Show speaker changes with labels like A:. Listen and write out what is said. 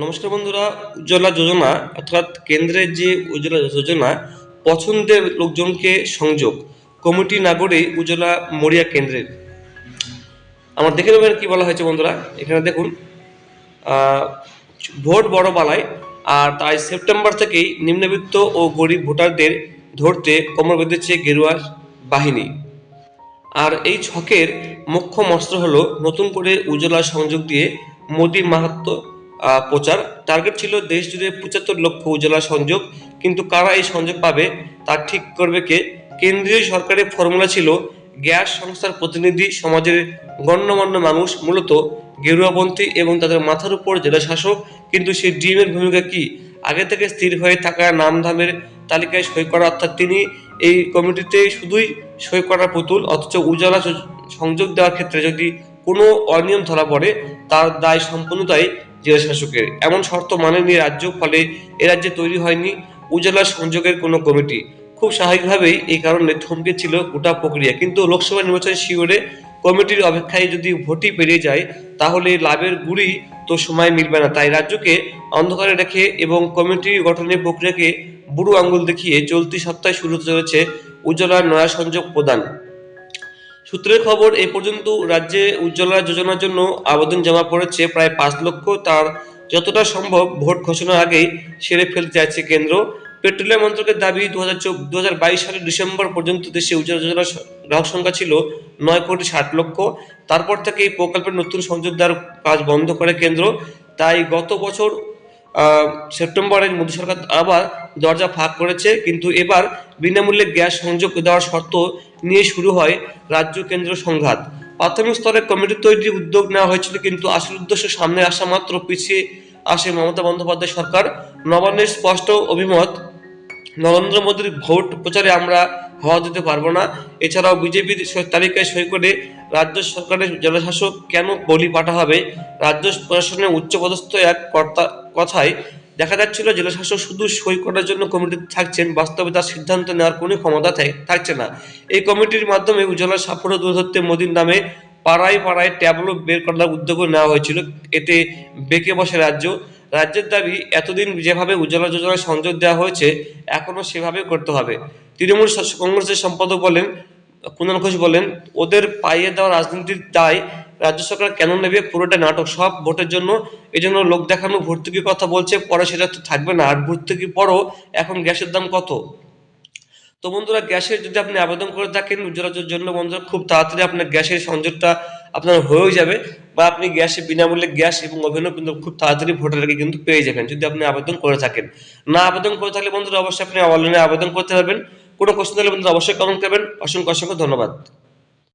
A: নমস্কার বন্ধুরা, উজ্জ্বলা যোজনা, অর্থাৎ কেন্দ্রের যে উজ্জ্বলা যোজনা, পছন্দের লোকজনকে সংযোগ। কমিটি না করে উজ্জ্বলা মরিয়া কেন্দ্রের। আমার দেখে নেবেন কি বলা হয়েছে বন্ধুরা, এখানে দেখুন ভোট বড় বালায় আর তাই সেপ্টেম্বর থেকেই নিম্নবিত্ত ও গরিব ভোটারদের ধরতে কোমর বেঁধেছে গেরুয়া বাহিনী। আর এই ছকের মুখ্য মস্ত্র হলো নতুন করে উজ্জ্বলা সংযোগ দিয়ে মোদি মাহাত্ম প্রচার। টার্গেট ছিল দেশ জুড়ে পঁচাত্তর লক্ষ উজ্জ্বলা সংযোগ। কিন্তু কারা এই সংযোগ পাবে, তা ঠিক করবে কে? কেন্দ্রীয় সরকারের ফর্মুলা ছিল গ্যাস সংস্থার প্রতিনিধি সমাজের গণ্যমান্য মানুষ, মূলত গেরুয়াপন্থী এবং তাদের মাথার উপর জেলা শাসক। কিন্তু সেই ডিএমের ভূমিকা কি? আগে থেকে স্থির হয়ে থাকা নামধামের তালিকায় সই করা, অর্থাৎ তিনি এই কমিটিতে শুধুই সই করার পুতুল, অথচ উজালা সংযোগ দেওয়ার ক্ষেত্রে যদি কোনো অনিয়ম ধরা পড়ে, তার দায় সম্পূর্ণতাই জেলা শাসকের। এমন শর্ত মানেনি রাজ্য, ফলে এ রাজ্যে তৈরি হয়নি উজালা সংযোগের কোনো কমিটি। খুব স্বাভাবিকভাবেই এই কারণে থমকে ছিল গোটা প্রক্রিয়া। কিন্তু লোকসভা নির্বাচনের শিওরে কমিটির অপেক্ষায় যদি ভোটই পেরিয়ে যায়, তাহলে লাভের গুড়ি তো সময় মিলবে না। তাই রাজ্যকে অন্ধকারে রেখে এবং কমিটি গঠনের প্রক্রিয়াকে বুড়ো আঙ্গুল দেখিয়ে চলতি সপ্তাহে শুরু হতে চলেছে উজ্জ্বলার নয়া সংযোগ প্রদান। সূত্রের খবর এই পর্যন্ত রাজ্যে উজ্জ্বলা যোজনার জন্য আবেদন জমা পড়েছে প্রায় পাঁচ লক্ষ। তার যতটা সম্ভব ভোট ঘোষণার আগেই সেরে ফেলতে চাইছে কেন্দ্র। পেট্রোলিয়াম মন্ত্রকের দাবি দু হাজার সালের ডিসেম্বর পর্যন্ত দেশে উজ্জ্বলা যোজনার গ্রাহক সংখ্যা ছিল নয় কোটি ষাট লক্ষ। তারপর থেকে এই প্রকল্পের নতুন সংযোগ দেওয়ার কাজ বন্ধ করে কেন্দ্র। তাই গত বছর সেপ্টেম্বরে মোদী সরকার আবার দরজা ফাঁক করেছে, কিন্তু এবার বিনামূল্যে গ্যাস সংযোগ দেওয়ার শর্ত নিয়ে শুরু হয় রাজ্য কেন্দ্র সংঘাত। প্রাথমিক স্তরে কমিটি তৈরির উদ্যোগ নেওয়া হয়েছিল, কিন্তু আসল উদ্দেশ্য সামনে আসা মাত্র পিছিয়ে আসে মমতা বন্দ্যোপাধ্যায় সরকার। নবান্নের স্পষ্ট অভিমত, নরেন্দ্র মোদীর ভোট প্রচারে আমরা হওয়া দিতে পারব না। এছাড়াও বিজেপির তালিকায় সই করে রাজ্য সরকারের জনশাসক কেন বলি পাঠা হবে? রাজ্য প্রশাসনের উচ্চপদস্থ এক কর্তা কথায় দেখা যাচ্ছিল জেলাশাসক শুধু সই করার জন্য কমিটি থাকছেন, বাস্তবে তার সিদ্ধান্ত নেওয়ার কোনো ক্ষমতা থাক- থাকছে না। এই কমিটির মাধ্যমে উজ্জ্বলার সাফল্য তুলে ধরতে মোদীর নামে পাড়ায় পাড়ায় ট্যাবলো বের করার উদ্যোগও নেওয়া হয়েছিল। এতে বেঁকে বসে রাজ্য রাজ্যের দাবি, এতদিন যেভাবে উজ্জ্বলা যোজনার সংযোগ দেওয়া হয়েছে এখনও সেভাবে করতে হবে। তৃণমূল কংগ্রেসের সম্পাদক বলেন কুণাল ঘোষ বলেন, ওদের পাইয়ে দেওয়া রাজনীতির দায় রাজ্য সরকার কেন নেবে, পুরোটা নাটক সব ভোটের জন্য। এই জন্য লোক দেখানো ভর্তুকির কথা বলছে, পরে সেটা তো থাকবে না। আর ভর্তুকি পরও এখন গ্যাসের দাম কত? তো বন্ধুরা, গ্যাসের যদি আপনি আবেদন করে থাকেন উজ্জ্বলার জন্য বন্ধুরা, খুব তাড়াতাড়ি আপনার গ্যাসের সংযোগটা আপনার হয়েও যাবে বা আপনি গ্যাসে বিনামূল্যে গ্যাস এবং ওভেনও কিন্তু খুব তাড়াতাড়ি ভোটার আগে কিন্তু পেয়ে যাবেন যদি আপনি আবেদন করে থাকেন। না আবেদন করে থাকলে বন্ধুরা অবশ্যই আপনি অনলাইনে আবেদন করতে পারবেন। কোনো কোশ্চেন থাকলে বন্ধুরা অবশ্যই কমেন্ট করবেন। অসংখ্য অসংখ্য ধন্যবাদ।